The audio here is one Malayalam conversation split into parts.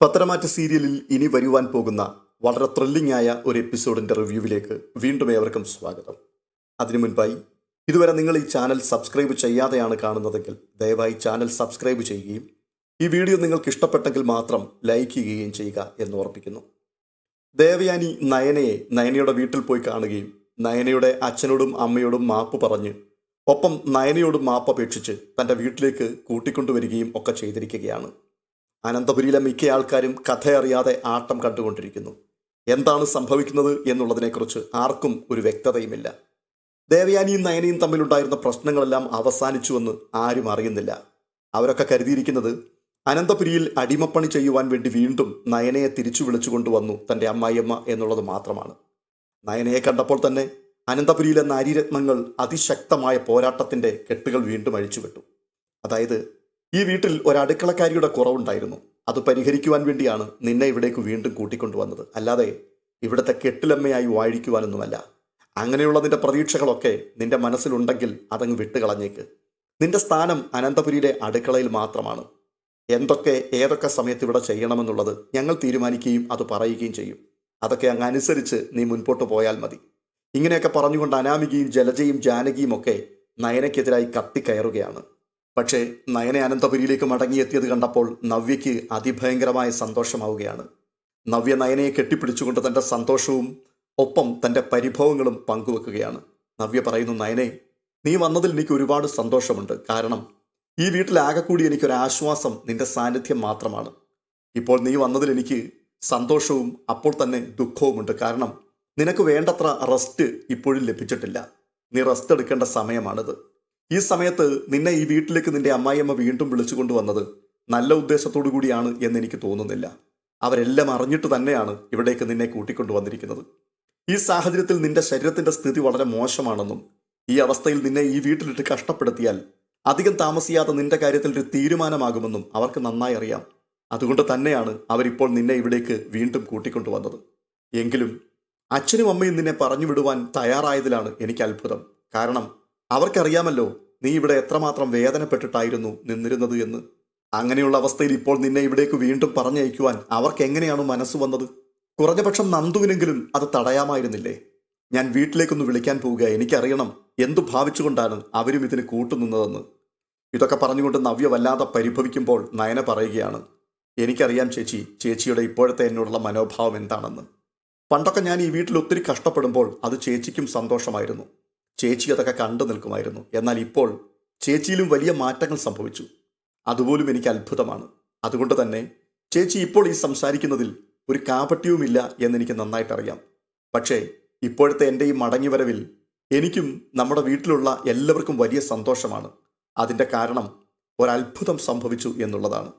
പത്തരമാറ്റ സീരിയലിൽ ഇനി വരുവാൻ പോകുന്ന വളരെ ത്രില്ലിംഗ് ആയ ഒരു എപ്പിസോഡിന്റെ റിവ്യൂവിലേക്ക് വീണ്ടും ഏവർക്കും സ്വാഗതം. അതിനു മുൻപായി ഇതുവരെ നിങ്ങൾ ഈ ചാനൽ സബ്സ്ക്രൈബ് ചെയ്യാതെയാണ് കാണുന്നതെങ്കിൽ ദയവായി ചാനൽ സബ്സ്ക്രൈബ് ചെയ്യുകയും ഈ വീഡിയോ നിങ്ങൾക്ക് ഇഷ്ടപ്പെട്ടെങ്കിൽ മാത്രം ലൈക്ക് ചെയ്യുകയും ചെയ്യുക എന്ന് ഓർപ്പിക്കുന്നു. ദേവയാനി നയനയെ നയനയുടെ വീട്ടിൽ പോയി കാണുകയും നയനയുടെ അച്ഛനോടും അമ്മയോടും മാപ്പ് പറഞ്ഞ് ഒപ്പം നയനയോടും മാപ്പ് അപേക്ഷിച്ച് തന്റെ വീട്ടിലേക്ക് കൂട്ടിക്കൊണ്ടുവരികയും ഒക്കെ ചെയ്തിരിക്കുകയാണ്. അനന്തപുരിയിലെ മിക്ക ആൾക്കാരും കഥയറിയാതെ ആട്ടം കണ്ടുകൊണ്ടിരിക്കുന്നു. എന്താണ് സംഭവിക്കുന്നത് എന്നുള്ളതിനെക്കുറിച്ച് ആർക്കും ഒരു വ്യക്തതയുമില്ല. ദേവയാനിയും നയനയും തമ്മിലുണ്ടായിരുന്ന പ്രശ്നങ്ങളെല്ലാം അവസാനിച്ചുവെന്ന് ആരും അറിയുന്നില്ല. അവരൊക്കെ കരുതിയിരിക്കുന്നത് അനന്തപുരിയിൽ അടിമപ്പണി ചെയ്യുവാൻ വേണ്ടി വീണ്ടും നയനയെ തിരിച്ചു വിളിച്ചു കൊണ്ടുവന്നു തന്റെ അമ്മായിയമ്മ എന്നുള്ളത് മാത്രമാണ്. നയനയെ കണ്ടപ്പോൾ തന്നെ അനന്തപുരിയിലെ നാരീരത്നങ്ങൾ അതിശക്തമായ പോരാട്ടത്തിന്റെ കെട്ടുകൾ വീണ്ടും അഴിച്ചുവിട്ടു. അതായത് ഈ വീട്ടിൽ ഒരു അടുക്കളക്കാരിയുടെ കുറവുണ്ടായിരുന്നു. അത് പരിഹരിക്കുവാൻ വേണ്ടിയാണ് നിന്നെ ഇവിടേക്ക് വീണ്ടും കൂട്ടിക്കൊണ്ടുവന്നത്. അല്ലാതെ ഇവിടുത്തെ കെട്ടിലമ്മയായി വാഴിക്കുവാനൊന്നുമല്ല. അങ്ങനെയുള്ള നിന്റെ പ്രതീക്ഷകളൊക്കെ നിന്റെ മനസ്സിലുണ്ടെങ്കിൽ അതങ്ങ് വിട്ടുകളഞ്ഞേക്ക്. നിന്റെ സ്ഥാനം അനന്തപുരിയിലെ അടുക്കളയിൽ മാത്രമാണ്. എന്തൊക്കെ ഏതൊക്കെ സമയത്ത് ഇവിടെ ചെയ്യണമെന്നുള്ളത് ഞങ്ങൾ തീരുമാനിക്കുകയും അത് പറയുകയും ചെയ്യും. അതൊക്കെ അങ്ങ് അനുസരിച്ച് നീ മുൻപോട്ട് പോയാൽ മതി. ഇങ്ങനെയൊക്കെ പറഞ്ഞുകൊണ്ട് അനാമികയും ജലജയും ജാനകിയും ഒക്കെ നയനയ്ക്കെതിരായി കത്തിക്കയറുകയാണ് പക്ഷേ നയന അനന്തപുരിയിലേക്ക് മടങ്ങിയെത്തിയത് കണ്ടപ്പോൾ നവ്യയ്ക്ക് അതിഭയങ്കരമായ സന്തോഷമാവുകയാണ്. നവ്യ നയനയെ കെട്ടിപ്പിടിച്ചുകൊണ്ട് തന്റെ സന്തോഷവും ഒപ്പം തന്റെ പരിഭവങ്ങളും പങ്കുവെക്കുകയാണ്. നവ്യ പറയുന്നു നയനെ നീ വന്നതിൽ എനിക്ക് ഒരുപാട് സന്തോഷമുണ്ട്. കാരണം ഈ വീട്ടിലാകെ കൂടി എനിക്കൊരു ആശ്വാസം നിന്റെ സാന്നിധ്യം മാത്രമാണ്. ഇപ്പോൾ നീ വന്നതിൽ എനിക്ക് സന്തോഷവും അപ്പോൾ തന്നെ ദുഃഖവുമുണ്ട്. കാരണം നിനക്ക് വേണ്ടത്ര റെസ്റ്റ് ഇപ്പോഴും ലഭിച്ചിട്ടില്ല. നീ റെസ്റ്റ് എടുക്കേണ്ട സമയമാണിത്. ഈ സമയത്ത് നിന്നെ ഈ വീട്ടിലേക്ക് നിന്റെ അമ്മായിയമ്മ വീണ്ടും വിളിച്ചു കൊണ്ടുവന്നത് നല്ല ഉദ്ദേശത്തോടു കൂടിയാണ് എന്ന് എനിക്ക് തോന്നുന്നില്ല. അവരെല്ലാം അറിഞ്ഞിട്ട് തന്നെയാണ് ഇവിടേക്ക് നിന്നെ കൂട്ടിക്കൊണ്ടുവന്നിരിക്കുന്നത് ഈ സാഹചര്യത്തിൽ നിന്റെ ശരീരത്തിന്റെ സ്ഥിതി വളരെ മോശമാണെന്നും ഈ അവസ്ഥയിൽ നിന്നെ ഈ വീട്ടിലിട്ട് കഷ്ടപ്പെടുത്തിയാൽ അധികം താമസിയാതെ നിന്റെ കാര്യത്തിൽ ഒരു തീരുമാനമാകുമെന്നും അവർക്ക് നന്നായി അറിയാം. അതുകൊണ്ട് തന്നെയാണ് അവരിപ്പോൾ നിന്നെ ഇവിടേക്ക് വീണ്ടും കൂട്ടിക്കൊണ്ടുവന്നത് എങ്കിലും അച്ഛനും അമ്മയും നിന്നെ പറഞ്ഞു വിടുവാൻ തയ്യാറായതിലാണ് എനിക്ക് അത്ഭുതം. കാരണം അവർക്കറിയാമല്ലോ നീ ഇവിടെ എത്രമാത്രം വേദനപ്പെട്ടിട്ടായിരുന്നു നിന്നിരുന്നത് എന്ന്. അങ്ങനെയുള്ള അവസ്ഥയിൽ ഇപ്പോൾ നിന്നെ ഇവിടേക്ക് വീണ്ടും പറഞ്ഞയക്കുവാൻ അവർക്ക് എങ്ങനെയാണ് മനസ്സ് വന്നത്? കുറഞ്ഞപക്ഷം നന്ദുവിനെങ്കിലും അത് തടയാമായിരുന്നില്ലേ? ഞാൻ വീട്ടിലേക്കൊന്ന് വിളിക്കാൻ പോവുക. എനിക്കറിയണം എന്തു ഭാവിച്ചുകൊണ്ടാണ് അവരും ഇതിന് കൂട്ടുനിന്നതെന്ന്. ഇതൊക്കെ പറഞ്ഞുകൊണ്ട് നവ്യ വല്ലാതെ പരിഭവിക്കുമ്പോൾ നയന പറയുകയാണ് എനിക്കറിയാം ചേച്ചി ചേച്ചിയുടെ ഇപ്പോഴത്തെ എന്നോടുള്ള മനോഭാവം എന്താണെന്ന്. പണ്ടൊക്കെ ഞാൻ ഈ വീട്ടിൽ ഒത്തിരി കഷ്ടപ്പെടുമ്പോൾ അത് ചേച്ചിക്കും സന്തോഷമായിരുന്നു. ചേച്ചി അതൊക്കെ കണ്ടു നിൽക്കുമായിരുന്നു. എന്നാൽ ഇപ്പോൾ ചേച്ചിയിലും വലിയ മാറ്റങ്ങൾ സംഭവിച്ചു. അതുപോലും എനിക്ക് അത്ഭുതമാണ്. അതുകൊണ്ട് തന്നെ ചേച്ചി ഇപ്പോൾ ഈ സംസാരിക്കുന്നതിൽ ഒരു കാപട്യവുമില്ല എന്നെനിക്ക് നന്നായിട്ടറിയാം. പക്ഷേ ഇപ്പോഴത്തെ എന്റെ ഈ മടങ്ങിവരവിൽ എനിക്കും നമ്മുടെ വീട്ടിലുള്ള എല്ലാവർക്കും വലിയ സന്തോഷമാണ്. അതിന്റെ കാരണം ഒരത്ഭുതം സംഭവിച്ചു എന്നുള്ളതാണ്.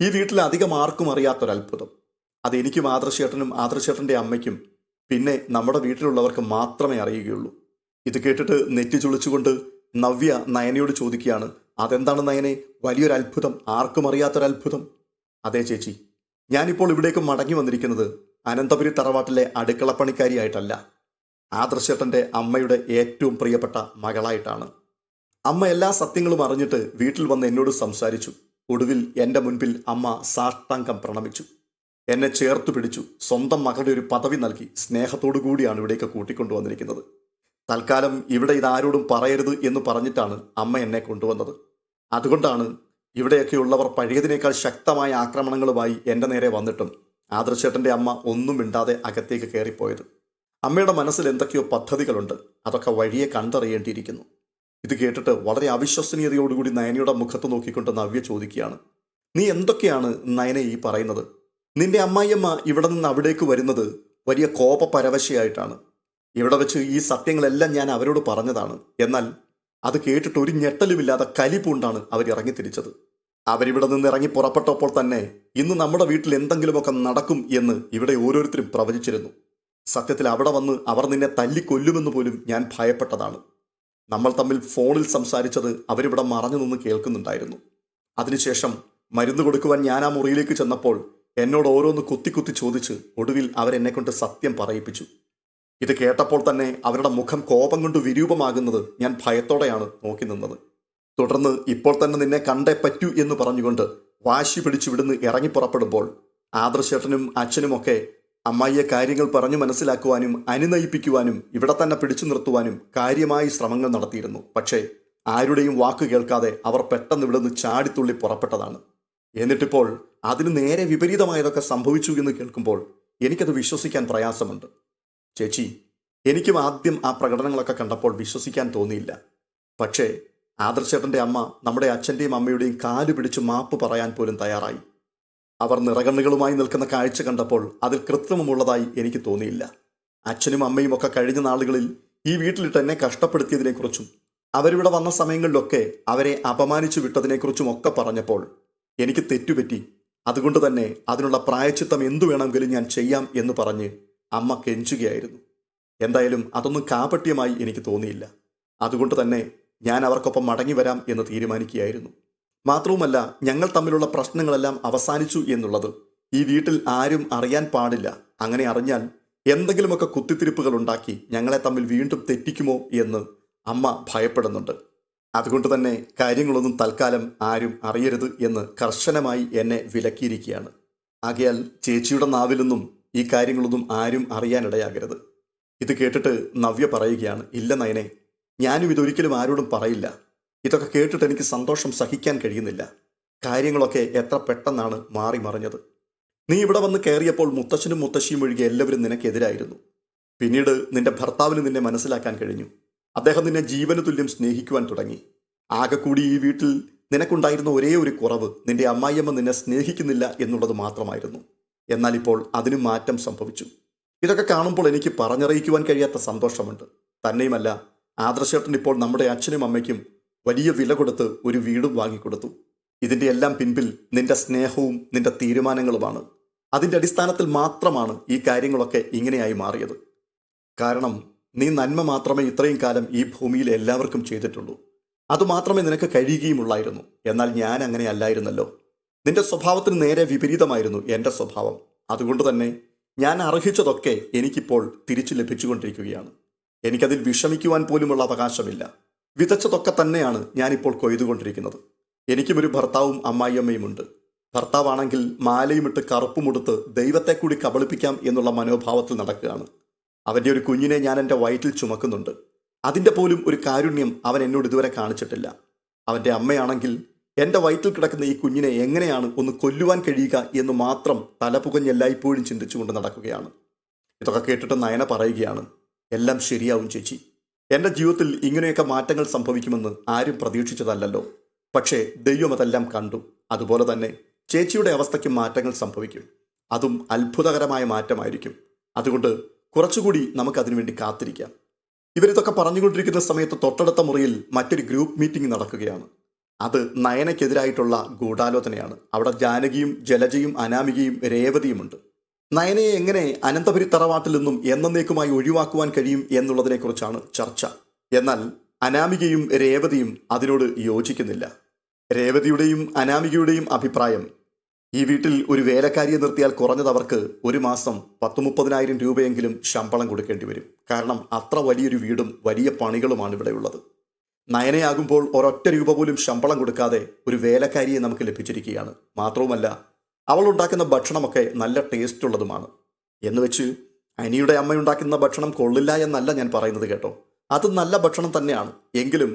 ഈ വീട്ടിൽ അധികം ആർക്കും അറിയാത്തൊരത്ഭുതം. അത് എനിക്കും ആദർശേട്ടനും ആദർശേട്ടന്റെ അമ്മയ്ക്കും പിന്നെ നമ്മുടെ വീട്ടിലുള്ളവർക്ക് മാത്രമേ അറിയുകയുള്ളൂ. ഇത് കേട്ടിട്ട് നെറ്റി ചുളിച്ചുകൊണ്ട് നവ്യ നയനയോട് ചോദിക്കുകയാണ് അതെന്താണ് നയനെ? വലിയൊരു അത്ഭുതം. ആർക്കും അറിയാത്തൊരത്ഭുതം. അതെ ചേച്ചി. ഞാനിപ്പോൾ ഇവിടേക്ക് മടങ്ങി വന്നിരിക്കുന്നത് അനന്തപുരി തറവാട്ടിലെ അടുക്കളപ്പണിക്കാരിയായിട്ടല്ല. ആദർശേട്ടന്റെ അമ്മയുടെ ഏറ്റവും പ്രിയപ്പെട്ട മകളായിട്ടാണ്. അമ്മ എല്ലാ സത്യങ്ങളും അറിഞ്ഞിട്ട് വീട്ടിൽ വന്ന് എന്നോട് സംസാരിച്ചു. ഒടുവിൽ എന്റെ മുൻപിൽ അമ്മ സാഷ്ടാംഗം പ്രണമിച്ചു. എന്നെ ചേർത്തു പിടിച്ചു. സ്വന്തം മകളുടെ ഒരു പദവി നൽകി സ്നേഹത്തോടു കൂടിയാണ് ഇവിടേക്ക് കൂട്ടിക്കൊണ്ടുവന്നിരിക്കുന്നത്. തൽക്കാലം ഇവിടെ ഇതാരോടും പറയരുത് എന്ന് പറഞ്ഞിട്ടാണ് അമ്മ എന്നെ കൊണ്ടുവന്നത്. അതുകൊണ്ടാണ് ഇവിടെയൊക്കെയുള്ളവർ പഴയതിനേക്കാൾ ശക്തമായ ആക്രമണങ്ങളുമായി എന്റെ നേരെ വന്നിട്ടും ആദർശേട്ടന്റെ അമ്മ ഒന്നും മിണ്ടാതെ അകത്തേക്ക് കയറിപ്പോയത്. അമ്മയുടെ മനസ്സിൽ എന്തൊക്കെയോ പദ്ധതികളുണ്ട്. അതൊക്കെ വഴിയെ കണ്ടറിയേണ്ടിയിരിക്കുന്നു. ഇത് കേട്ടിട്ട് വളരെ അവിശ്വസനീയതയോടുകൂടി നയനയുടെ മുഖത്ത് നോക്കിക്കൊണ്ട് നവ്യ ചോദിക്കുകയാണ്. നീ എന്തൊക്കെയാണ് നയന ഈ പറയുന്നത്? നിന്റെ അമ്മായിയമ്മ ഇവിടെ നിന്ന് അവിടേക്ക് വരുന്നത് വലിയ കോപപരവശയായിട്ടാണ് ഇവിടെ വെച്ച് ഈ സത്യങ്ങളെല്ലാം ഞാൻ അവരോട് പറഞ്ഞതാണ്. എന്നാൽ അത് കേട്ടിട്ട് ഒരു ഞെട്ടലുമില്ലാതെ കലിപൂണ്ടാണ് അവർ ഇറങ്ങി തിരിച്ചത് അവരിവിടെ നിന്ന് ഇറങ്ങി പുറപ്പെട്ടപ്പോൾ തന്നെ ഇന്ന് നമ്മുടെ വീട്ടിൽ എന്തെങ്കിലുമൊക്കെ നടക്കും എന്ന് ഇവിടെ ഓരോരുത്തരും പ്രവചിച്ചിരുന്നു. സത്യത്തിൽ അവിടെ വന്ന് അവർ നിന്നെ തല്ലിക്കൊല്ലുമെന്ന് പോലും ഞാൻ ഭയപ്പെട്ടതാണ്. നമ്മൾ തമ്മിൽ ഫോണിൽ സംസാരിച്ചത് അവരിവിടെ മറഞ്ഞു നിന്ന് കേൾക്കുന്നുണ്ടായിരുന്നു. അതിനുശേഷം മരുന്ന് കൊടുക്കുവാൻ ഞാൻ ആ മുറിയിലേക്ക് ചെന്നപ്പോൾ എന്നോട് ഓരോന്ന് കുത്തി കുത്തി ചോദിച്ച് ഒടുവിൽ അവരെന്നെ കൊണ്ട് സത്യം പറയിപ്പിച്ചു. ഇത് കേട്ടപ്പോൾ തന്നെ അവരുടെ മുഖം കോപം കൊണ്ട് വിരൂപമാകുന്നത് ഞാൻ ഭയത്തോടെയാണ് നോക്കി നിന്നത്. തുടർന്ന് ഇപ്പോൾ തന്നെ നിന്നെ കണ്ടേ പറ്റൂ എന്ന് പറഞ്ഞുകൊണ്ട് വാശി പിടിച്ചു വിടുന്ന് ഇറങ്ങി പുറപ്പെടുമ്പോൾ ആദർശേട്ടനും അച്ഛനുമൊക്കെ അമ്മായിയെ കാര്യങ്ങൾ പറഞ്ഞു മനസ്സിലാക്കുവാനും അനുനയിപ്പിക്കുവാനും ഇവിടെ തന്നെ പിടിച്ചു നിർത്തുവാനും കാര്യമായി ശ്രമങ്ങൾ നടത്തിയിരുന്നു. പക്ഷേ ആരുടെയും വാക്ക് കേൾക്കാതെ അവർ പെട്ടെന്ന് ഇവിടെ നിന്ന് ചാടിത്തുള്ളി പുറപ്പെട്ടതാണ്. എന്നിട്ടിപ്പോൾ അതിന് നേരെ വിപരീതമായതൊക്കെ സംഭവിച്ചു എന്ന് കേൾക്കുമ്പോൾ എനിക്കത് വിശ്വസിക്കാൻ പ്രയാസമുണ്ട്. ചേച്ചി എനിക്കും ആദ്യം ആ പ്രകടനങ്ങളൊക്കെ കണ്ടപ്പോൾ വിശ്വസിക്കാൻ തോന്നിയില്ല. പക്ഷേ ആദർശേട്ടന്റെ അമ്മ നമ്മുടെ അച്ഛന്റെയും അമ്മയുടെയും കാലു പിടിച്ച് മാപ്പ് പറയാൻ പോലും തയ്യാറായി. അവർ നിറകണ്ണുകളുമായി നിൽക്കുന്ന കാഴ്ച കണ്ടപ്പോൾ അതിൽ കൃത്രിമമുള്ളതായി എനിക്ക് തോന്നിയില്ല. അച്ഛനും അമ്മയും ഒക്കെ കഴിഞ്ഞ നാളുകളിൽ ഈ വീട്ടിലിട്ട് എന്നെ കഷ്ടപ്പെടുത്തിയതിനെക്കുറിച്ചും അവരിവിടെ വന്ന സമയങ്ങളിലൊക്കെ അവരെ അപമാനിച്ചു വിട്ടതിനെക്കുറിച്ചും ഒക്കെ പറഞ്ഞപ്പോൾ എനിക്ക് തെറ്റുപറ്റി. അതുകൊണ്ട് തന്നെ അതിനുള്ള പ്രായച്ചിത്തം എന്തു വേണമെങ്കിലും ഞാൻ ചെയ്യാം എന്ന് പറഞ്ഞ് അമ്മ കെഞ്ചുകയായിരുന്നു. എന്തായാലും അതൊന്നും കാപട്യമായി എനിക്ക് തോന്നിയില്ല. അതുകൊണ്ട് തന്നെ ഞാൻ അവർക്കൊപ്പം മടങ്ങി വരാം എന്ന് തീരുമാനിക്കുകയായിരുന്നു. മാത്രവുമല്ല ഞങ്ങൾ തമ്മിലുള്ള പ്രശ്നങ്ങളെല്ലാം അവസാനിച്ചു എന്നുള്ളത് ഈ വീട്ടിൽ ആരും അറിയാൻ പാടില്ല. അങ്ങനെ അറിഞ്ഞാൽ എന്തെങ്കിലുമൊക്കെ കുത്തിത്തിരിപ്പുകൾ ഉണ്ടാക്കി ഞങ്ങളെ തമ്മിൽ വീണ്ടും തെറ്റിക്കുമോ എന്ന് അമ്മ ഭയപ്പെടുന്നുണ്ട്. അതുകൊണ്ട് തന്നെ കാര്യങ്ങളൊന്നും തൽക്കാലം ആരും അറിയരുത് എന്ന് കർശനമായി എന്നെ വിലക്കിയിരിക്കുകയാണ്. ആകയാൽ ചേച്ചിയുടെ നാവിൽ നിന്നും ഈ കാര്യങ്ങളൊന്നും ആരും അറിയാനിടയാകരുത്. ഇത് കേട്ടിട്ട് നവ്യ പറയുകയാണ് ഇല്ല നയനെ ഞാനും ഇതൊരിക്കലും ആരോടും പറയില്ല. ഇതൊക്കെ കേട്ടിട്ട് എനിക്ക് സന്തോഷം സഹിക്കാൻ കഴിയുന്നില്ല. കാര്യങ്ങളൊക്കെ എത്ര പെട്ടെന്നാണ് മാറി മറിഞ്ഞത്. നീ ഇവിടെ വന്ന് കയറിയപ്പോൾ മുത്തശ്ശനും മുത്തശ്ശിയും ഒഴികെ എല്ലാവരും നിനക്കെതിരായിരുന്നു. പിന്നീട് നിന്റെ ഭർത്താവിന് നിന്നെ മനസ്സിലാക്കാൻ കഴിഞ്ഞു. അദ്ദേഹം നിന്നെ ജീവന തുല്യം സ്നേഹിക്കുവാൻ തുടങ്ങി. ആകെ കൂടി ഈ വീട്ടിൽ നിനക്കുണ്ടായിരുന്ന ഒരേ ഒരു കുറവ് നിന്റെ അമ്മായിയമ്മ നിന്നെ സ്നേഹിക്കുന്നില്ല എന്നുള്ളത് മാത്രമായിരുന്നു. എന്നാൽ ഇപ്പോൾ അതിന് മാറ്റം സംഭവിച്ചു. ഇതൊക്കെ കാണുമ്പോൾ എനിക്ക് പറഞ്ഞറിയിക്കുവാൻ കഴിയാത്ത സന്തോഷമുണ്ട്. തന്നെയുമല്ല ആദർശേട്ടൻ ഇപ്പോൾ നമ്മുടെ അച്ഛനും അമ്മയ്ക്കും വലിയ വില കൊടുത്ത് ഒരു വീടും വാങ്ങിക്കൊടുത്തു. ഇതിന്റെ എല്ലാം പിൻപിൽ നിന്റെ സ്നേഹവും നിന്റെ തീരുമാനങ്ങളുമാണ്. അതിന്റെ അടിസ്ഥാനത്തിൽ മാത്രമാണ് ഈ കാര്യങ്ങളൊക്കെ ഇങ്ങനെയായി മാറിയത്. കാരണം നീ നന്മ മാത്രമേ ഇത്രയും കാലം ഈ ഭൂമിയിൽ എല്ലാവർക്കും ചെയ്തിട്ടുള്ളൂ. അതുമാത്രമേ നിനക്ക് കഴിയുകയുമുള്ളായിരുന്നു. എന്നാൽ ഞാൻ അങ്ങനെ അല്ലായിരുന്നല്ലോ. നിന്റെ സ്വഭാവത്തിന് നേരെ വിപരീതമായിരുന്നു എന്റെ സ്വഭാവം. അതുകൊണ്ട് തന്നെ ഞാൻ അർഹിച്ചതൊക്കെ എനിക്കിപ്പോൾ തിരിച്ചു ലഭിച്ചുകൊണ്ടിരിക്കുകയാണ്. എനിക്കതിൽ വിഷമിക്കുവാൻ പോലുമുള്ള അവകാശമില്ല. വിതച്ചതൊക്കെ തന്നെയാണ് ഞാനിപ്പോൾ കൊയ്തുകൊണ്ടിരിക്കുന്നത്. എനിക്കും ഒരു ഭർത്താവും അമ്മായിയമ്മയുമുണ്ട്. ഭർത്താവാണെങ്കിൽ മാലയുമിട്ട് കറുപ്പുമുടുത്ത് ദൈവത്തെ കൂടി കബളിപ്പിക്കാം എന്നുള്ള മനോഭാവത്തിൽ നടക്കുകയാണ്. അവന്റെ ഒരു കുഞ്ഞിനെ ഞാൻ എന്റെ വയറ്റിൽ ചുമക്കുന്നുണ്ട്. അതിന്റെ പോലും ഒരു കാരുണ്യം അവൻ എന്നോട് ഇതുവരെ കാണിച്ചിട്ടില്ല. അവന്റെ അമ്മയാണെങ്കിൽ എന്റെ വയറ്റിൽ കിടക്കുന്ന ഈ കുഞ്ഞിനെ എങ്ങനെയാണ് ഒന്ന് കൊല്ലുവാൻ കഴിയുക എന്ന് മാത്രം തലപുകഞ്ഞ് എല്ലായ്പ്പോഴും ചിന്തിച്ചുകൊണ്ട് നടക്കുകയാണ്. ഇതൊക്കെ കേട്ടിട്ട് നയന പറയുകയാണ് എല്ലാം ശരിയാവും ചേച്ചി. എന്റെ ജീവിതത്തിൽ ഇങ്ങനെയൊക്കെ മാറ്റങ്ങൾ സംഭവിക്കുമെന്ന് ആരും പ്രതീക്ഷിച്ചതല്ലല്ലോ. പക്ഷേ ദൈവം അതെല്ലാം കണ്ടു. അതുപോലെ തന്നെ ചേച്ചിയുടെ അവസ്ഥയ്ക്ക് മാറ്റങ്ങൾ സംഭവിക്കും. അതും അത്ഭുതകരമായ മാറ്റമായിരിക്കും. അതുകൊണ്ട് കുറച്ചുകൂടി നമുക്ക് അതിനുവേണ്ടി കാത്തിരിക്കാം. ഇവരിതൊക്കെ പറഞ്ഞുകൊണ്ടിരിക്കുന്ന സമയത്ത് തൊട്ടടുത്ത മുറിയിൽ മറ്റൊരു ഗ്രൂപ്പ് മീറ്റിംഗ് നടക്കുകയാണ്. അത് നയനയ്ക്കെതിരായിട്ടുള്ള ഗൂഢാലോചനയാണ്. അവിടെ ജാനകിയും ജലജയും അനാമികയും രേവതിയുമുണ്ട്. നയനയെ എങ്ങനെ അനന്തപുരി തറവാട്ടിൽ നിന്നും എന്നേക്കുമായി ഒഴിവാക്കുവാൻ കഴിയും എന്നുള്ളതിനെക്കുറിച്ചാണ് ചർച്ച. എന്നാൽ അനാമികയും രേവതിയും അതിനോട് യോജിക്കുന്നില്ല. രേവതിയുടെയും അനാമികയുടെയും അഭിപ്രായം ഈ വീട്ടിൽ ഒരു വേലക്കാരിയെ നിർത്തിയാൽ കുറഞ്ഞത് അവർക്ക് ഒരു മാസം പത്ത് മുപ്പതിനായിരം രൂപയെങ്കിലും ശമ്പളം കൊടുക്കേണ്ടി വരും. കാരണം അത്ര വലിയൊരു വീടും വലിയ പണികളുമാണ് ഇവിടെയുള്ളത് നയനയാകുമ്പോൾ ഒരൊറ്റ രൂപ പോലും ശമ്പളം കൊടുക്കാതെ ഒരു വേലക്കാരിയെ നമുക്ക് ലഭിച്ചിരിക്കുകയാണ്. മാത്രവുമല്ല അവൾ ഉണ്ടാക്കുന്ന ഭക്ഷണമൊക്കെ നല്ല ടേസ്റ്റ് ഉള്ളതുമാണ് എന്ന് വെച്ച് അനിയുടെ അമ്മ ഉണ്ടാക്കുന്ന ഭക്ഷണം കൊള്ളില്ല എന്നല്ല ഞാൻ പറയുന്നത് കേട്ടോ. അത് നല്ല ഭക്ഷണം തന്നെയാണ്. എങ്കിലും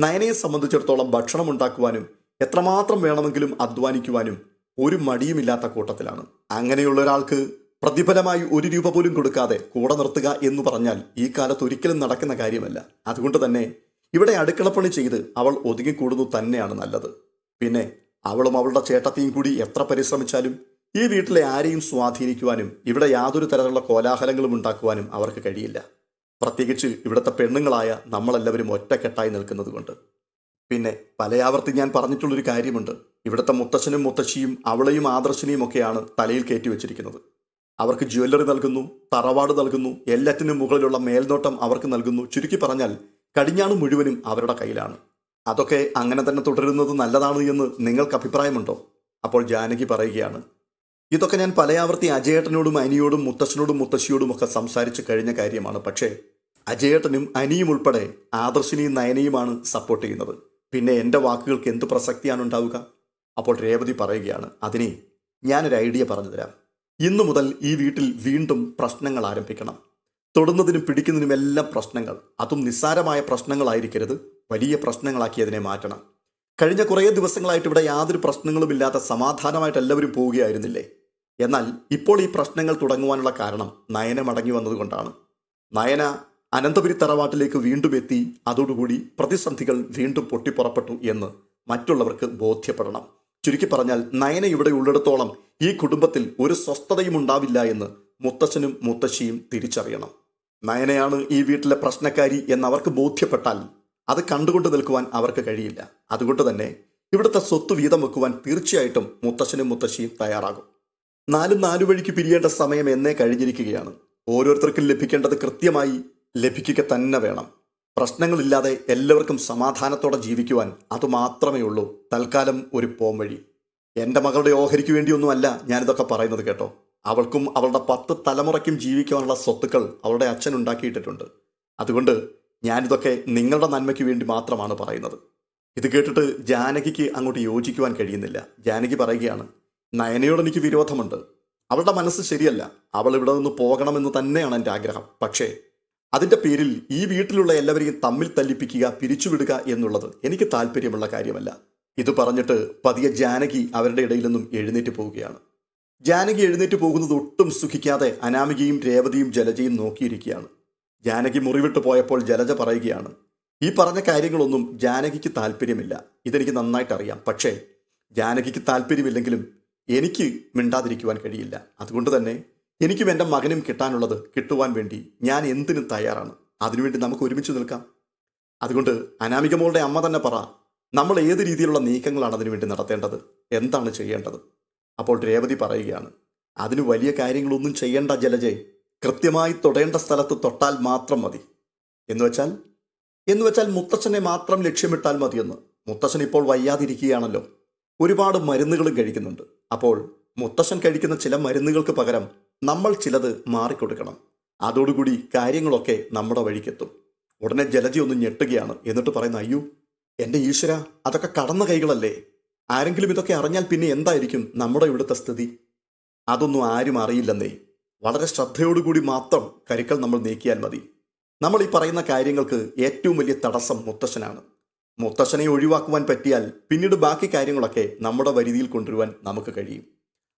നയനയെ സംബന്ധിച്ചിടത്തോളം ഭക്ഷണം ഉണ്ടാക്കുവാനും എത്രമാത്രം വേണമെങ്കിലും അധ്വാനിക്കുവാനും ഒരു മടിയുമില്ലാത്ത കൂട്ടത്തിലാണ്. അങ്ങനെയുള്ള ഒരാൾക്ക് പ്രതിഫലമായി ഒരു രൂപ പോലും കൊടുക്കാതെ കൂടെ നിർത്തുക എന്ന് പറഞ്ഞാൽ ഈ കാലത്ത് ഒരിക്കലും നടക്കുന്ന കാര്യമല്ല. അതുകൊണ്ട് തന്നെ ഇവിടെ അടുക്കളപ്പണി ചെയ്ത് അവൾ ഒതുങ്ങിക്കൂടുന്നു തന്നെയാണ് നല്ലത്. പിന്നെ അവളും അവളുടെ ചേട്ടത്തിയും കൂടി എത്ര പരിശ്രമിച്ചാലും ഈ വീട്ടിലെ ആരെയും സ്വാധീനിക്കുവാനും ഇവിടെ യാതൊരു തരത്തിലുള്ള കോലാഹലങ്ങളും ഉണ്ടാക്കുവാനും അവർക്ക് കഴിയില്ല. പ്രത്യേകിച്ച് ഇവിടുത്തെ പെണ്ണുങ്ങളായ നമ്മളെല്ലാവരും ഒറ്റക്കെട്ടായി നിൽക്കുന്നത് കൊണ്ട് പിന്നെ പലയാവർത്തി ഞാൻ പറഞ്ഞിട്ടുള്ളൊരു കാര്യമുണ്ട്. ഇവിടുത്തെ മുത്തച്ഛനും മുത്തശ്ശിയും അവളെയും ആദർശിനെയും ഒക്കെയാണ് തലയിൽ കയറ്റി വെച്ചിരിക്കുന്നത്. അവർക്ക് ജ്വല്ലറി നൽകുന്നു തറവാട് നൽകുന്നു എല്ലാറ്റിനും മുകളിലുള്ള മേൽനോട്ടം അവർക്ക് നൽകുന്നു. ചുരുക്കി പറഞ്ഞാൽ കടിഞ്ഞാണ് മുഴുവനും അവരുടെ കയ്യിലാണ്. അതൊക്കെ അങ്ങനെ തന്നെ തുടരുന്നത് നല്ലതാണ് എന്ന് നിങ്ങൾക്ക് അഭിപ്രായമുണ്ടോ? അപ്പോൾ ജാനകി പറയുകയാണ് ഇതൊക്കെ ഞാൻ പലയാവർത്തി അജയേട്ടനോടും അനിയോടും മുത്തശ്ശനോടും മുത്തശ്ശിയോടും ഒക്കെ സംസാരിച്ച് കഴിഞ്ഞ കാര്യമാണ്. പക്ഷേ അജയേട്ടനും അനിയും ഉൾപ്പെടെ ആദർശിനെയും നയനയുമാണ് സപ്പോർട്ട് ചെയ്യുന്നത്. പിന്നെ എന്റെ വാക്കുകൾക്ക് എന്ത് പ്രസക്തിയാണ് ഉണ്ടാവുക? അപ്പോൾ രേവതി പറയുകയാണ് അതിനെ ഞാനൊരു ഐഡിയ പറഞ്ഞുതരാം. ഇന്നു മുതൽ ഈ വീട്ടിൽ വീണ്ടും പ്രശ്നങ്ങൾ ആരംഭിക്കണം. തൊടുന്നതിനും പിടിക്കുന്നതിനും എല്ലാം പ്രശ്നങ്ങൾ. അതും നിസ്സാരമായ പ്രശ്നങ്ങളായിരിക്കരുത്. വലിയ പ്രശ്നങ്ങളാക്കി അതിനെ മാറ്റണം. കഴിഞ്ഞ കുറേ ദിവസങ്ങളായിട്ട് ഇവിടെ യാതൊരു പ്രശ്നങ്ങളുമില്ലാത്ത സമാധാനമായിട്ട് എല്ലാവരും പോവുകയായിരുന്നില്ലേ? എന്നാൽ ഇപ്പോൾ ഈ പ്രശ്നങ്ങൾ തുടങ്ങുവാനുള്ള കാരണം നയന മടങ്ങി വന്നതുകൊണ്ടാണ്. നയന അനന്തപുരി തറവാട്ടിലേക്ക് വീണ്ടും എത്തി. അതോടുകൂടി പ്രതിസന്ധികൾ വീണ്ടും പൊട്ടിപ്പുറപ്പെട്ടു എന്ന് മറ്റുള്ളവർക്ക് ബോധ്യപ്പെടണം. ചുരുക്കി പറഞ്ഞാൽ നയന ഇവിടെ ഉള്ളിടത്തോളം ഈ കുടുംബത്തിൽ ഒരു സ്വസ്ഥതയും ഉണ്ടാവില്ല എന്ന് മുത്തച്ഛനും മുത്തശ്ശിയും തിരിച്ചറിയണം. നയനയാണ് ഈ വീട്ടിലെ പ്രശ്നക്കാരി എന്നവർക്ക് ബോധ്യപ്പെട്ടാൽ അത് കണ്ടുകൊണ്ട് നിൽക്കുവാൻ അവർക്ക് കഴിയില്ല. അതുകൊണ്ട് തന്നെ ഇവിടുത്തെ സ്വത്ത് വീതം വെക്കുവാൻ തീർച്ചയായിട്ടും മുത്തശ്ശനും മുത്തശ്ശിയും തയ്യാറാകും. നാലും നാലു വഴിക്ക് പിരിയേണ്ട സമയം എന്നേ കഴിഞ്ഞിരിക്കുകയാണ്. ഓരോരുത്തർക്കും ലഭിക്കേണ്ടത് കൃത്യമായി ലഭിക്കുക തന്നെ വേണം. പ്രശ്നങ്ങളില്ലാതെ എല്ലാവർക്കും സമാധാനത്തോടെ ജീവിക്കുവാൻ അതുമാത്രമേ ഉള്ളൂ. തൽക്കാലം ഒരു പോംവഴി. എന്റെ മകളുടെ ഓഹരിക്ക് വേണ്ടിയൊന്നുമല്ല ഞാനിതൊക്കെ പറയുന്നത് കേട്ടോ. അവൾക്കും അവളുടെ പത്ത് തലമുറയ്ക്കും ജീവിക്കാനുള്ള സ്വത്തുക്കൾ അവളുടെ അച്ഛൻ ഉണ്ടാക്കിയിട്ടിട്ടുണ്ട്. അതുകൊണ്ട് ഞാനിതൊക്കെ നിങ്ങളുടെ നന്മയ്ക്ക് വേണ്ടി മാത്രമാണ് പറയുന്നത്. ഇത് കേട്ടിട്ട് ജാനകിക്ക് അങ്ങോട്ട് യോജിക്കുവാൻ കഴിയുന്നില്ല. ജാനകി പറയുകയാണ് നയനയോട് എനിക്ക് വിരോധമുണ്ട്. അവളുടെ മനസ്സ് ശരിയല്ല. അവൾ ഇവിടെ നിന്ന് പോകണമെന്ന് തന്നെയാണ് എന്റെ ആഗ്രഹം. പക്ഷേ അതിന്റെ പേരിൽ ഈ വീട്ടിലുള്ള എല്ലാവരെയും തമ്മിൽ തല്ലിപ്പിക്കുക പിരിച്ചുവിടുക എന്നുള്ളത് എനിക്ക് താല്പര്യമുള്ള കാര്യമല്ല. ഇത് പറഞ്ഞിട്ട് പതിയെ ജാനകി അവരുടെ ഇടയിൽ നിന്നും എഴുന്നേറ്റ് പോവുകയാണ്. ജാനകി എഴുന്നേറ്റ് പോകുന്നത് ഒട്ടും സുഖിക്കാതെ അനാമികയും രേവതിയും ജലജയും നോക്കിയിരിക്കുകയാണ്. ജാനകി മുറിവിട്ട് പോയപ്പോൾ ജലജ പറയുകയാണ് ഈ പറഞ്ഞ കാര്യങ്ങളൊന്നും ജാനകിക്ക് താല്പര്യമില്ല. ഇതെനിക്ക് നന്നായിട്ട് അറിയാം പക്ഷേ ജാനകിക്ക് താല്പര്യമില്ലെങ്കിലും എനിക്ക് മിണ്ടാതിരിക്കുവാൻ കഴിയില്ല. അതുകൊണ്ട് തന്നെ എനിക്കും എന്റെ മകനും കിട്ടാനുള്ളത് കിട്ടുവാൻ വേണ്ടി ഞാൻ എന്തിനും തയ്യാറാണ്. അതിനുവേണ്ടി നമുക്ക് ഒരുമിച്ച് നിൽക്കാം. അതുകൊണ്ട് അനാമിക മോളുടെ അമ്മ തന്നെ പറ നമ്മൾ ഏത് രീതിയിലുള്ള നീക്കങ്ങളാണ് അതിനുവേണ്ടി നടത്തേണ്ടത്? എന്താണ് ചെയ്യേണ്ടത്? അപ്പോൾ രേവതി പറയുകയാണ് അതിന് വലിയ കാര്യങ്ങളൊന്നും ചെയ്യേണ്ട ജലജയ് കൃത്യമായി തൊടേണ്ട സ്ഥലത്ത് തൊട്ടാൽ മാത്രം മതി. എന്നുവെച്ചാൽ എന്നുവെച്ചാൽ എന്ന് വെച്ചാൽ മുത്തച്ഛനെ മാത്രം ലക്ഷ്യമിട്ടാൽ മതിയെന്ന്. മുത്തശ്ശൻ ഇപ്പോൾ വയ്യാതിരിക്കുകയാണല്ലോ. ഒരുപാട് മരുന്നുകളും കഴിക്കുന്നുണ്ട്. അപ്പോൾ മുത്തശ്ശൻ കഴിക്കുന്ന ചില മരുന്നുകൾക്ക് പകരം നമ്മൾ ചിലത് മാറിക്കൊടുക്കണം. അതോടുകൂടി കാര്യങ്ങളൊക്കെ നമ്മുടെ വഴിക്കെത്തും. ഉടനെ ജലജി ഒന്ന് ഞെട്ടുകയാണ്. എന്നിട്ട് പറയുന്ന അയ്യോ എന്റെ ഈശ്വര അതൊക്കെ കടന്ന കൈകളല്ലേ? ആരെങ്കിലും ഇതൊക്കെ അറിഞ്ഞാൽ പിന്നെ എന്തായിരിക്കും നമ്മുടെ ഇവിടുത്തെ സ്ഥിതി? അതൊന്നും ആരും അറിയില്ലെന്നേ. വളരെ ശ്രദ്ധയോടുകൂടി മാത്രം കരുക്കൾ നമ്മൾ നീക്കിയാൽ മതി. നമ്മൾ ഈ പറയുന്ന കാര്യങ്ങൾക്ക് ഏറ്റവും വലിയ തടസ്സം മുത്തശ്ശനാണ്. മുത്തശ്ശനെ ഒഴിവാക്കുവാൻ പറ്റിയാൽ പിന്നീട് ബാക്കി കാര്യങ്ങളൊക്കെ നമ്മുടെ വരുതിയിൽ കൊണ്ടുവരുവാൻ നമുക്ക് കഴിയും.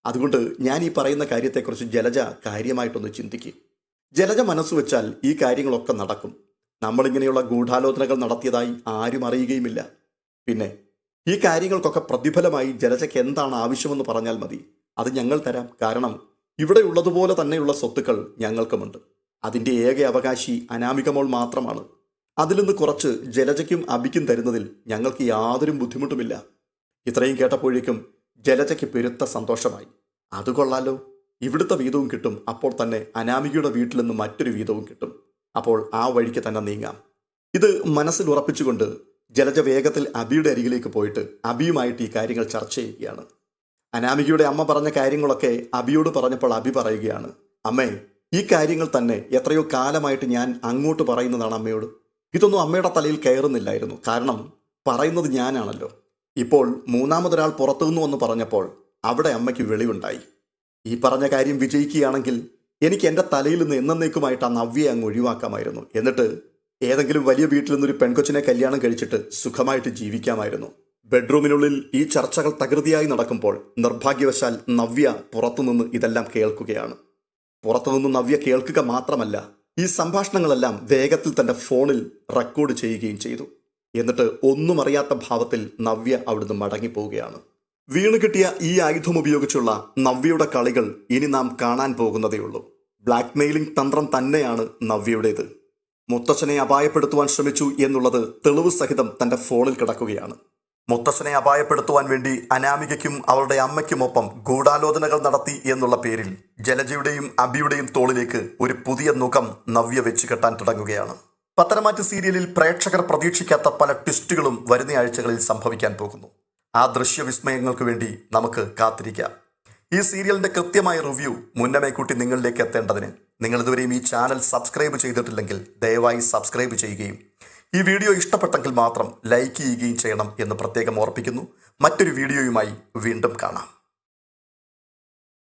അതുകൊണ്ട് ഞാൻ ഈ പറയുന്ന കാര്യത്തെക്കുറിച്ച് ജലജ കാര്യമായിട്ടൊന്ന് ചിന്തിക്കും. ജലജ മനസ്സ് വെച്ചാൽ ഈ കാര്യങ്ങളൊക്കെ നടക്കും. നമ്മളിങ്ങനെയുള്ള ഗൂഢാലോചനകൾ നടത്തിയതായി ആരും അറിയുകയുമില്ല. പിന്നെ ഈ കാര്യങ്ങൾക്കൊക്കെ പ്രതിഫലമായി ജലജയ്ക്ക് എന്താണ് ആവശ്യമെന്ന് പറഞ്ഞാൽ മതി. അത് ഞങ്ങൾ തരാം. കാരണം ഇവിടെ ഉള്ളതുപോലെ തന്നെയുള്ള സ്വത്തുക്കൾ ഞങ്ങൾക്കുമുണ്ട്. അതിന്റെ ഏക അവകാശി അനാമികമോൾ മാത്രമാണ്. അതിൽ നിന്ന് കുറച്ച് ജലജയ്ക്കും അബിക്കും തരുന്നതിൽ ഞങ്ങൾക്ക് യാതൊരു ബുദ്ധിമുട്ടുമില്ല. ഇത്രയും കേട്ടപ്പോഴേക്കും ജലജയ്ക്ക് പെരുത്ത സന്തോഷമായി. അത് കൊള്ളാലോ. ഇവിടുത്തെ വീതവും കിട്ടും. അപ്പോൾ തന്നെ അനാമികയുടെ വീട്ടിൽ നിന്ന് മറ്റൊരു വീതവും കിട്ടും. അപ്പോൾ ആ വഴിക്ക് തന്നെ നീങ്ങാം. ഇത് മനസ്സിൽ ഉറപ്പിച്ചുകൊണ്ട് ജലജ വേഗത്തിൽ അബിയുടെ അരികിലേക്ക് പോയിട്ട് അബിയുമായിട്ട് ഈ കാര്യങ്ങൾ ചർച്ച ചെയ്യുകയാണ്. അനാമികയുടെ അമ്മ പറഞ്ഞ കാര്യങ്ങളൊക്കെ അബിയോട് പറഞ്ഞപ്പോൾ അബി പറയുകയാണ് അമ്മേ ഈ കാര്യങ്ങൾ തന്നെ എത്രയോ കാലമായിട്ട് ഞാൻ അങ്ങോട്ട് പറയുന്നതാണ് അമ്മയോട്. ഇതൊന്നും അമ്മയുടെ തലയിൽ കയറുന്നില്ലായിരുന്നു. കാരണം പറയുന്നത് ഞാനാണല്ലോ. ഇപ്പോൾ മൂന്നാമതൊരാൾ പുറത്തുനിന്നു എന്ന് പറഞ്ഞപ്പോൾ അവിടെ അമ്മയ്ക്ക് വെളിവുണ്ടായി. ഈ പറഞ്ഞ കാര്യം വിജയിക്കുകയാണെങ്കിൽ എനിക്ക് എന്റെ തലയിൽ നിന്ന് എന്നേക്കുമായിട്ട് ആ നവ്യയെ അങ്ങ് ഒഴിവാക്കാമായിരുന്നു. എന്നിട്ട് ഏതെങ്കിലും വലിയ വീട്ടിൽ നിന്നൊരു പെൺകൊച്ചിനെ കല്യാണം കഴിച്ചിട്ട് സുഖമായിട്ട് ജീവിക്കാമായിരുന്നു. ബെഡ്റൂമിനുള്ളിൽ ഈ ചർച്ചകൾ തകൃതിയായി നടക്കുമ്പോൾ നിർഭാഗ്യവശാൽ നവ്യ പുറത്തുനിന്ന് ഇതെല്ലാം കേൾക്കുകയാണ്. പുറത്തുനിന്ന് നവ്യ കേൾക്കുക മാത്രമല്ല ഈ സംഭാഷണങ്ങളെല്ലാം വേഗത്തിൽ തന്റെ ഫോണിൽ റെക്കോർഡ് ചെയ്യുകയും ചെയ്തു. എന്നിട്ട് ഒന്നും അറിയാത്ത ഭാവത്തിൽ നവ്യ അവിടുന്ന് മടങ്ങിപ്പോവുകയാണ്. വീണ് കിട്ടിയ ഈ ആയുധം ഉപയോഗിച്ചുള്ള നവ്യയുടെ കളികൾ ഇനി നാം കാണാൻ പോകുന്നതേയുള്ളൂ. ബ്ലാക്ക് മെയിലിംഗ് തന്ത്രം തന്നെയാണ് നവ്യയുടേത്. മുത്തച്ഛനെ അപായപ്പെടുത്തുവാൻ ശ്രമിച്ചു എന്നുള്ളത് തെളിവ് സഹിതം തന്റെ ഫോണിൽ കിടക്കുകയാണ്. മുത്തച്ഛനെ അപായപ്പെടുത്തുവാൻ വേണ്ടി അനാമികയ്ക്കും അവളുടെ അമ്മയ്ക്കുമൊപ്പം ഗൂഢാലോചനകൾ നടത്തി എന്നുള്ള പേരിൽ ജലജയുടെയും അബിയുടെയും തോളിലേക്ക് ഒരു പുതിയ മുഖം നവ്യ വെച്ച് കെട്ടാൻ തുടങ്ങുകയാണ്. പത്തനമാറ്റ് സീരിയലിൽ പ്രേക്ഷകർ പ്രതീക്ഷിക്കാത്ത പല ട്വിസ്റ്റുകളും വരുന്ന ആഴ്ചകളിൽ സംഭവിക്കാൻ പോകുന്നു. ആ ദൃശ്യവിസ്മയങ്ങൾക്ക് വേണ്ടി നമുക്ക് കാത്തിരിക്കാം. ഈ സീരിയലിന്റെ കൃത്യമായ റിവ്യൂ മുന്നമേക്കൂട്ടി നിങ്ങളിലേക്ക് എത്തേണ്ടതിന് നിങ്ങൾ ഇതുവരെയും ഈ ചാനൽ സബ്സ്ക്രൈബ് ചെയ്തിട്ടില്ലെങ്കിൽ ദയവായി സബ്സ്ക്രൈബ് ചെയ്യുകയും ഈ വീഡിയോ ഇഷ്ടപ്പെട്ടെങ്കിൽ മാത്രം ലൈക്ക് ചെയ്യുകയും ചെയ്യണം എന്ന് പ്രത്യേകം ഓർപ്പിക്കുന്നു. മറ്റൊരു വീഡിയോയുമായി വീണ്ടും കാണാം.